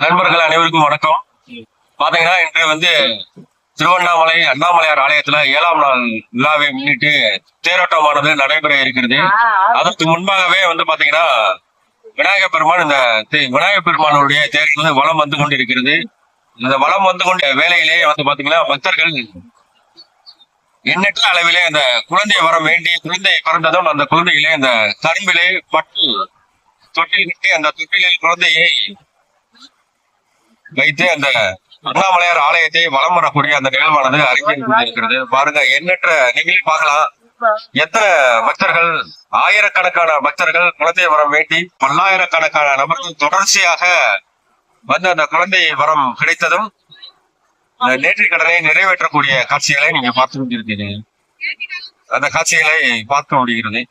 நண்பர்கள் அனைவருக்கும் வணக்கம். பாத்தீங்கன்னா இன்று வந்து திருவண்ணாமலை அண்ணாமலையார் ஆலயத்துல ஏழாம் நாள் விழாவை முன்னிட்டு தேரோட்டமானது நடைபெற இருக்கிறது. அதற்கு முன்பாகவே வந்து பாத்தீங்கன்னா விநாயகர் பெருமான் இந்த விநாயகர் பெருமானுடைய தேர் வந்து வலம் வந்து கொண்டிருக்கிறது. இந்த வலம் வந்து கொண்ட வேலையிலேயே வந்து பாத்தீங்கன்னா பக்தர்கள் எண்ணற்ற அளவிலே அந்த குழந்தை வரம் வேண்டி குழந்தை பிறந்ததும் அந்த குழந்தையிலே அந்த கரும்பிலே பட்டு தொட்டில் கட்டி அந்த தொட்டிலில் குழந்தையை வைத்து அந்த அண்ணாமலையார் ஆலயத்தை வலம் வரக்கூடிய அந்த நிகழ்வானது அரங்கேறி கொண்டிருக்கிறது. பாருங்க எண்ணற்ற நிகழ்ச்சி பார்க்கலாம். எத்தனை பக்தர்கள் ஆயிரக்கணக்கான பக்தர்கள் குழந்தை வரம் வேண்டி பல்லாயிரக்கணக்கான நபர்கள் தொடர்ச்சியாக வந்து அந்த குழந்தை வரம் கிடைத்ததும் நேற்று கடனை நிறைவேற்றக்கூடிய காட்சிகளை நீங்க பார்த்து கொண்டிருக்கீங்க. அந்த காட்சிகளை பார்க்க முடிகிறது.